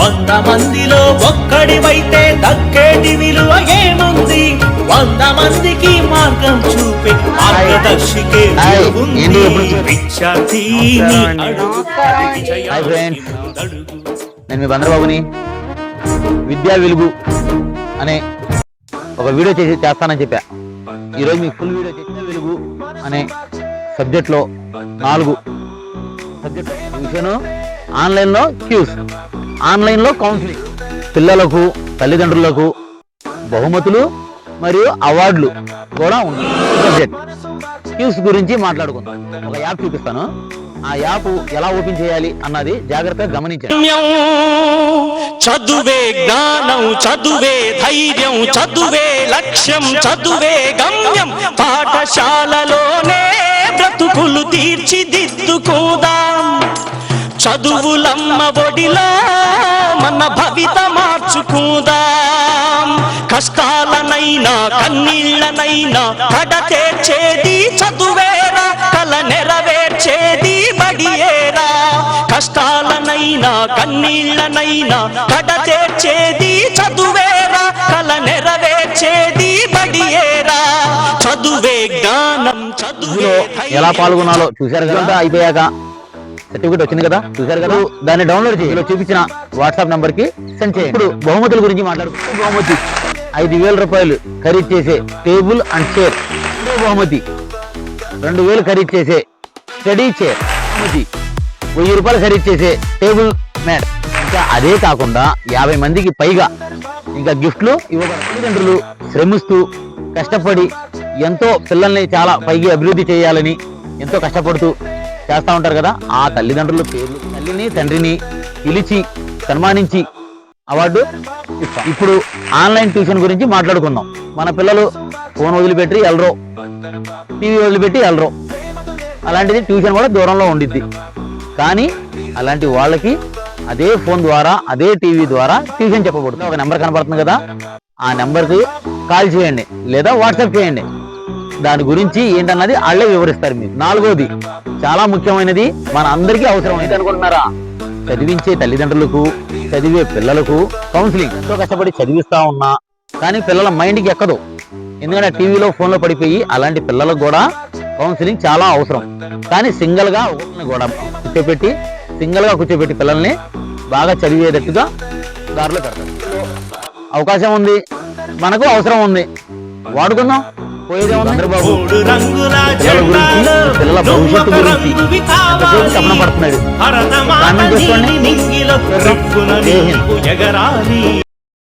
వంద మందిలో ఒక్కడివైతే దక్కేటి విలువ ఏముంది? వంద మందికి మార్గం చూపే మార్గదర్శికే. ఉంది విద్యార్థి నేను మీ బంద్రబాబుని. విద్యా వెలుగు అనే ఒక వీడియో చేసి చేస్తానని చెప్పా. ఈరోజు మీకు ఫుల్ వీడియో చేసిన వెలుగు అనే సబ్జెక్ట్లో నాలుగు సబ్జెక్ట్. విషయం ఆన్లైన్లో క్యూస్. ఆన్లైన్లో కౌన్సిలింగ్ పిల్లలకు తల్లిదండ్రులకు బహుమతులు మరియు అవార్డులు కూడా ఉన్నాయి. సబ్జెక్ట్ క్యూస్ గురించి మాట్లాడుకుందాం. ఒక యాప్ చూపిస్తాను. ఆ యాప్ ఎలా ఓపెన్ చేయాలి అన్నది జాగ్రత్తగా గమనించండి. చదువే జ్ఞానం చదువే ధైర్యం చదువే లక్ష్యం చదువే గమ్యం. పాఠశాలలోనే బ్రతుకులు తీర్చిదిద్దుకుందాం. చదువులమ్మ ఒడిలో మన భవిత మార్చుకుందాం. కష్టాలనైనా కన్నీళ్ళనైనా కడ తీర్చేది చదువేరా కల నెరవేర్చేది బడియేరా. కష్టాలనైనా కన్నీళ్ళనైనా కడ తీర్చేది చదువేరా కల నెరవేర్చేది బడియేరా. చదువే జ్ఞానం చదువే ఎలా పాల్గొనాలో కదా అయిపోయాక. సర్టిఫికేట్ వచ్చింది కదా? చూశారు కదా? దాన్ని డౌన్లోడ్ చేసి చూపించిన వాట్సాప్ నంబర్కి సెండ్ చేయండి. ఇప్పుడు బహుమతుల గురించి మాట్లాడుకుంటూ బహుమతి. ఐదు వేల రూపాయలు ఖరీదు చేసే టేబుల్ అండ్ చైర్. బహుమతి. రెండు వేలు ఖరీదు చేసే స్టడీ చైర్. బహుమతి. వెయ్యి రూపాయలు ఖరీదు చేసే టేబుల్ మ్యాట్. ఇంకా అదే కాకుండా యాభై మందికి పైగా ఇంకా గిఫ్ట్లు ఇవ్వబడి తల్లిదండ్రులు శ్రమిస్తూ కష్టపడి ఎంతో పిల్లల్ని చాలా పైకి అభివృద్ధి చేయాలని ఎంతో కష్టపడుతూ చేస్తూ ఉంటారు కదా ఆ తల్లిదండ్రుల పేర్లు. తల్లిని తండ్రిని పిలిచి సన్మానించి అవార్డు ఇస్తాం. ఇప్పుడు ఆన్లైన్ ట్యూషన్ గురించి మాట్లాడుకుందాం. మన పిల్లలు ఫోన్ వదిలిపెట్టి వెళ్ళరు టీవీ వదిలిపెట్టి వెళ్ళరు అలాంటిది ట్యూషన్ కూడా దూరంలో ఉండిద్ది. కానీ అలాంటి వాళ్ళకి అదే ఫోన్ ద్వారా అదే టీవీ ద్వారా ట్యూషన్ చెప్పబడుతుంది. ఒక నెంబర్ కనబడుతుంది కదా ఆ నెంబర్కి కాల్ చేయండి లేదా వాట్సాప్ చేయండి. దాని గురించి ఏంటన్నది వాళ్ళే వివరిస్తారు మీరు. నాలుగోది చాలా ముఖ్యమైనది మన అందరికీ అవసరం. అయితే అనుకుంటున్నారా? చదివించే తల్లిదండ్రులకు చదివే పిల్లలకు కౌన్సిలింగ్ ఎంతో కష్టపడి చదివిస్తా ఉన్నా కానీ పిల్లల మైండ్కి ఎక్కదు. ఎందుకంటే టీవీలో ఫోన్లో పడిపోయి అలాంటి పిల్లలకు కూడా కౌన్సిలింగ్ చాలా అవసరం. కానీ సింగిల్గా ఒకరిని కూడా కూర్చోపెట్టి సింగిల్గా కూర్చోబెట్టి పిల్లల్ని బాగా చదివేటట్టుగా దారిలో పెడతారు. అవకాశం ఉంది. మనకు అవసరం ఉంది. వాడుకుందాం. చంద్రబాబు. పిల్లల గురించి పిల్లల భవిష్యత్తు గురించి పడుతున్నాడు చేసుకోండి.